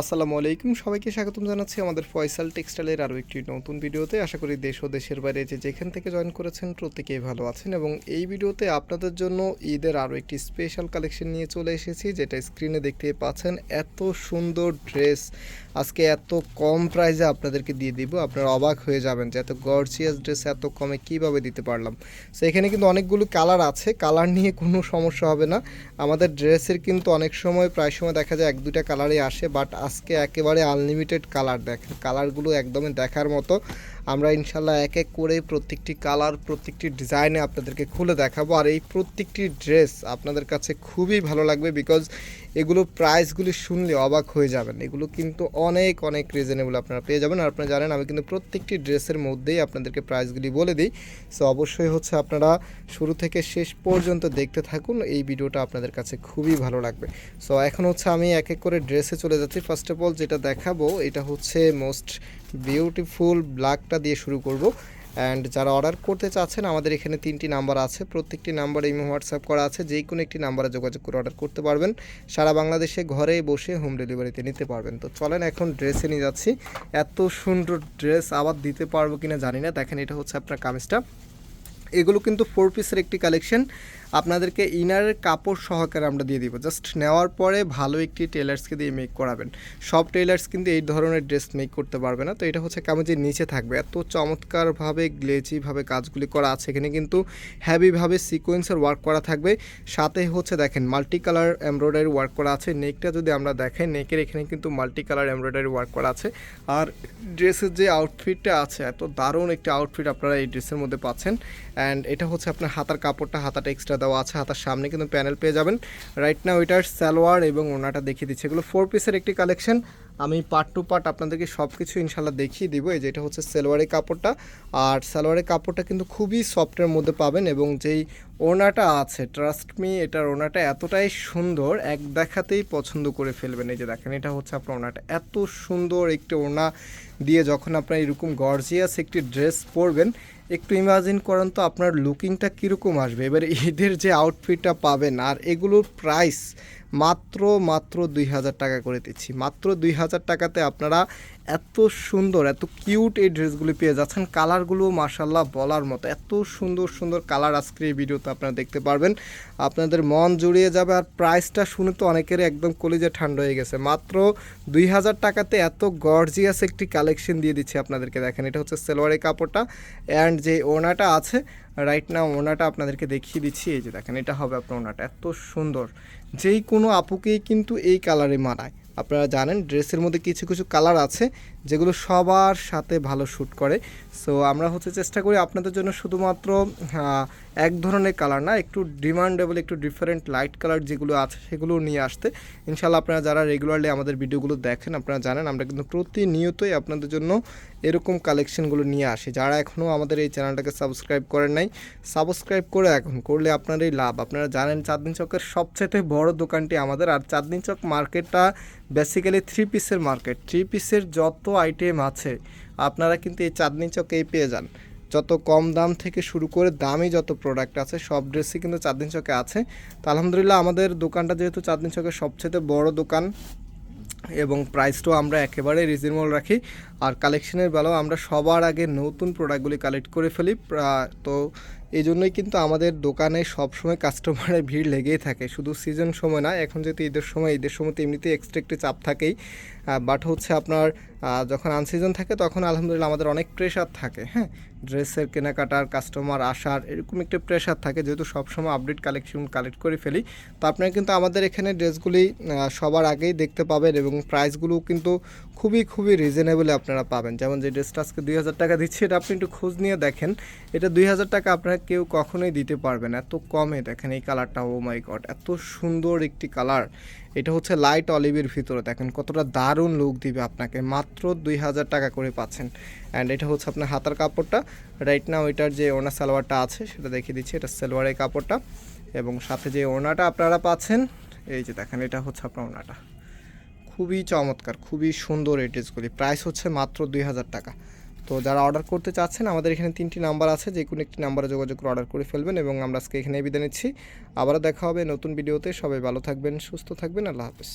আসসালামু আলাইকুম। সবাইকে স্বাগতম জানাচ্ছি আমাদের ফয়সাল টেক্সটাইলের আরও একটি নতুন ভিডিওতে। আশা করি দেশ ও দেশের বাইরে যে যেখান থেকে জয়েন করেছেন প্রত্যেকেই ভালো আছেন এবং এই ভিডিওতে আপনাদের জন্য ঈদের আরও একটি স্পেশাল কালেকশন নিয়ে চলে এসেছি, যেটা স্ক্রিনে দেখতে পাচ্ছেন এত সুন্দর ড্রেস আজকে এত কম প্রাইসে আপনাদেরকে দিয়ে দিব। আপনারা অবাক হয়ে যাবেন যে এত গর্জিয়াস ড্রেস এত কমে কীভাবে দিতে পারলাম। সো এখানে কিন্তু অনেকগুলো কালার আছে। কালার নিয়ে কোনো সমস্যা হবে না। আমাদের ড্রেসের কিন্তু অনেক সময়, প্রায় সময় দেখা যায় এক দুটা কালারই আসে বাট আজকে একেবারে আনলিমিটেড কালার দেখেন। কালারগুলো একদমই দেখার মতো আমরা ইনশাল্লাহ এক এক করে প্রত্যেকটি কালার, প্রত্যেকটি ডিজাইনে আপনাদেরকে খুলে দেখাবো। আর এই প্রত্যেকটি ড্রেস আপনাদের কাছে খুবই ভালো লাগবে বিকজ এগুলো প্রাইসগুলি শুনলে অবাক হয়ে যাবেন। এগুলো কিন্তু অনেক অনেক রিজনেবল আপনারা পেয়ে যাবেন। আর আপনারা জানেন, আমি কিন্তু প্রত্যেকটি ড্রেসের মধ্যেই আপনাদেরকে প্রাইসগুলি বলে দিই। সো অবশ্যই হচ্ছে আপনারা শুরু থেকে শেষ পর্যন্ত দেখতে থাকুন। এই ভিডিওটা আপনাদের কাছে খুবই ভালো লাগবে। সো এখন হচ্ছে আমি এক এক করে ড্রেসে চলে যাচ্ছি। ফার্স্ট অফ অল যেটা দেখাবো, এটা হচ্ছে মোস্ট বিউটিফুল ব্ল্যাকটা দিয়ে শুরু করব। অ্যান্ড যারা অর্ডার করতে চাচ্ছেন, আমাদের এখানে তিনটি নাম্বার আছে। প্রত্যেকটি নাম্বার এই হোয়াটসঅ্যাপ করা আছে। যেই কোনো একটি নাম্বারে যোগাযোগ করে অর্ডার করতে পারবেন। সারা বাংলাদেশে ঘরে বসে হোম ডেলিভারিতে নিতে পারবেন। তো চলেন এখন ড্রেসে নিয়ে যাচ্ছি। এত সুন্দর ড্রেস আবার দিতে পারব কিনা জানি না। দেখেন এটা হচ্ছে আপনার কামিজটা। এগুলো কিন্তু ফোর পিসের একটি কালেকশন আপনাদেরকে ইনারের কাপড় সহকারে আমরা দিয়ে দিব। জাস্ট নেওয়ার পরে ভালো একটি টেলার্সকে দিয়ে মেক করাবেন। সব টেলার্স কিন্তু এই ধরনের ড্রেস মেক করতে পারবে না। তো এটা হচ্ছে কামিজের নিচে থাকবে। এত চমৎকারভাবে গ্লেজিভাবে কাজগুলি করা আছে। এখানে কিন্তু হ্যাভিভাবে সিকোয়েন্সের ওয়ার্ক করা থাকবে। সাথে হচ্ছে দেখেন মাল্টি কালার এমব্রয়ডারি ওয়ার্ক করা আছে। নেকটা যদি আমরা দেখেন নেকের এখানে কিন্তু মাল্টি কালার এমব্রয়ডারি ওয়ার্ক করা আছে। আর ড্রেসের যে আউটফিটটা আছে, এত দারুণ একটি আউটফিট আপনারা এই ড্রেসের মধ্যে পাচ্ছেন। অ্যান্ড এটা হচ্ছে আপনার হাতার কাপড়টা, হাতাটা এক্সট্রা দেওয়া আছে হাতার সামনে কিন্তু প্যানেল পেয়ে যাবেন। রাইট না ওইটার সালোয়ার এবং ওনাটা দেখিয়ে দিচ্ছে। এগুলো ফোর পিসের একটি কালেকশন আমি পার্ট টু পার্ট আপনাদেরকে সব কিছু ইনশাল্লাহ দেখিয়ে দিব। এই যেটা হচ্ছে সালোয়ারের কাপড়টা। আর সালোয়ারের কাপড়টা কিন্তু খুবই সফটের মধ্যে পাবেন এবং যেই ওনাটা আছে ট্রাস্ট মি এটার ওনাটা এতটাই সুন্দর, এক দেখাতেই পছন্দ করে ফেলবেন। এই যে দেখেন, এটা হচ্ছে আপনার ওনাটা এত সুন্দর একটি ওনা দিয়ে যখন আপনার এরকম গর্জিয়াস একটি ড্রেস পরবেন, একটু ইমাজিন করেন তো আপনার লুকিংটা কীরকম আসবে। এবার এদের যে আউটফিটটা পাবেন, আর এগুলোর প্রাইস মাত্র মাত্র দুই হাজার টাকা করে দিচ্ছি। মাত্র দুই হাজার টাকাতে আপনারা এত সুন্দর, এত কিউট এই ড্রেসগুলি পেয়ে যাচ্ছেন। কালারগুলো মাসাল্লাহ বলার মতো। এত সুন্দর সুন্দর কালার আজকে এই ভিডিওতে আপনারা দেখতে পারবেন। আপনাদের মন জুড়িয়ে যাবে আর প্রাইসটা শুনে তো অনেকেরই একদম কলিজে ঠান্ডা হয়ে গেছে। মাত্র দুই হাজার টাকাতে এত গর্জিয়াস একটি কালেকশন দিয়ে দিচ্ছি আপনাদেরকে। দেখেন, এটা হচ্ছে সেলোয়ারের কাপড়টা অ্যান্ড যে ওনাটা আছে রাইট না ওনাটা আপনাদেরকে দেখিয়ে দিচ্ছি। এই যে দেখেন, এটা হবে আপনার ওনাটা এত সুন্দর। যেই কোনো আপুকেই কিন্তু এই কালারে মানায়। আপনারা জানেন, ড্রেসের মধ্যে কিছু কিছু কালার আছে যেগুলো সবার সাথে ভালো শ্যুট করে। সো আমরা হচ্ছে চেষ্টা করি আপনাদের জন্য শুধুমাত্র এক ধরনের কালার না, একটু ডিমান্ডেবল একটু ডিফারেন্ট লাইট কালার যেগুলো আছে সেগুলো নিয়ে আসতে। ইনশাল্লাহ আপনারা যারা রেগুলারলি আমাদের ভিডিওগুলো দেখেন, আপনারা জানেন আমরা কিন্তু প্রতিনিয়তই আপনাদের জন্য এরকম কালেকশনগুলো নিয়ে আসি। যারা এখনও আমাদের এই চ্যানেলটাকে সাবস্ক্রাইব করেন নাই সাবস্ক্রাইব করে এখন করলে আপনারই লাভ। আপনারা জানেন চাঁদনি চকের সবচেয়ে বড় দোকানটি আমাদের, আর চাঁদনি চক মার্কেটটা বেসিক্যালি থ্রি পিসের মার্কেট থ্রি পিসের যত আইটেম আছে, আপনারা কিন্তু এই চাঁদনি চকেই পেয়ে যান। যত কম দাম থেকে শুরু করে দামি যত প্রোডাক্ট আছে, সব ড্রেসই কিন্তু চাঁদনি চকে আছে। তো আলহামদুলিল্লাহ, আমাদের দোকানটা যেহেতু চাঁদনি চকের সবচেয়ে বড় দোকান, এবং প্রাইসটাও আমরা একেবারে রিজনেবল রাখি, আর কালেকশনের বেলাও আমরা সবার আগে নতুন প্রোডাক্টগুলি কালেক্ট করে ফেলি তো এই জন্যই কিন্তু আমাদের দোকানে সবসময় কাস্টমারের ভিড় লেগেই থাকে। শুধু সিজন সময় না, এখন যেহেতু ঈদের সময় ঈদের সময় তো এমনিতেই এক্সট্রা একটি চাপ থাকেই। বাট হচ্ছে আপনার যখন আনসিজন থাকে তখন আলহামদুলিল্লাহ আমাদের অনেক প্রেশার থাকে হ্যাঁ? ড্রেসের কেনাকাটার কাস্টমার আসার, এরকম একটা প্রেশার থাকে। যেহেতু সবসময় আপডেট কালেকশন কালেক্ট করে ফেলি, তো আপনারা কিন্তু আমাদের এখানে ড্রেসগুলি সবার আগেই দেখতে পাবেন এবং প্রাইসগুলো কিন্তু খুবই খুবই রিজনেবলে আপনারা পাবেন। যেমন যে ড্রেসটা আজকে দুই হাজার টাকা দিচ্ছি, এটা আপনি একটু খোঁজ নিয়ে দেখেন। এটা দুই হাজার টাকা আপনারা কেউ কখনোই দিতে পারবে না, এত কমে দেখেন এই কালারটা ও মাই গড এত সুন্দর একটি কালার। এটা হচ্ছে লাইট অলিভের ভিতরে, দেখেন কতটা দারুণ লুক দিবে আপনাকে, মাত্র দুই হাজার টাকা করে পাচ্ছেন। অ্যান্ড এটা হচ্ছে আপনার হাতার কাপড়টা রাইট না ওইটার যে ওনা সালোয়ারটা আছে, সেটা দেখিয়ে দিচ্ছি, এটা সালোয়ারের কাপড়টা। এবং সাথে যে ওনাটা আপনারা পাচ্ছেন, এই যে দেখেন, এটা হচ্ছে আপনার ওনাটা খুবই চমৎকার, খুবই সুন্দর এই ড্রেসগুলি প্রাইস হচ্ছে মাত্র দুই হাজার টাকা। তো যারা অর্ডার করতে চাচ্ছেন, আমাদের এখানে তিনটি নাম্বার আছে, যে কোনো একটি নাম্বারে যোগাযোগ করে অর্ডার করে ফেলবেন এবং আমরা আজকে এখানে বিদায় নিচ্ছি। আবারও দেখা হবে নতুন ভিডিওতে সবাই ভালো থাকবেন, সুস্থ থাকবেন। আল্লাহ হাফেজ।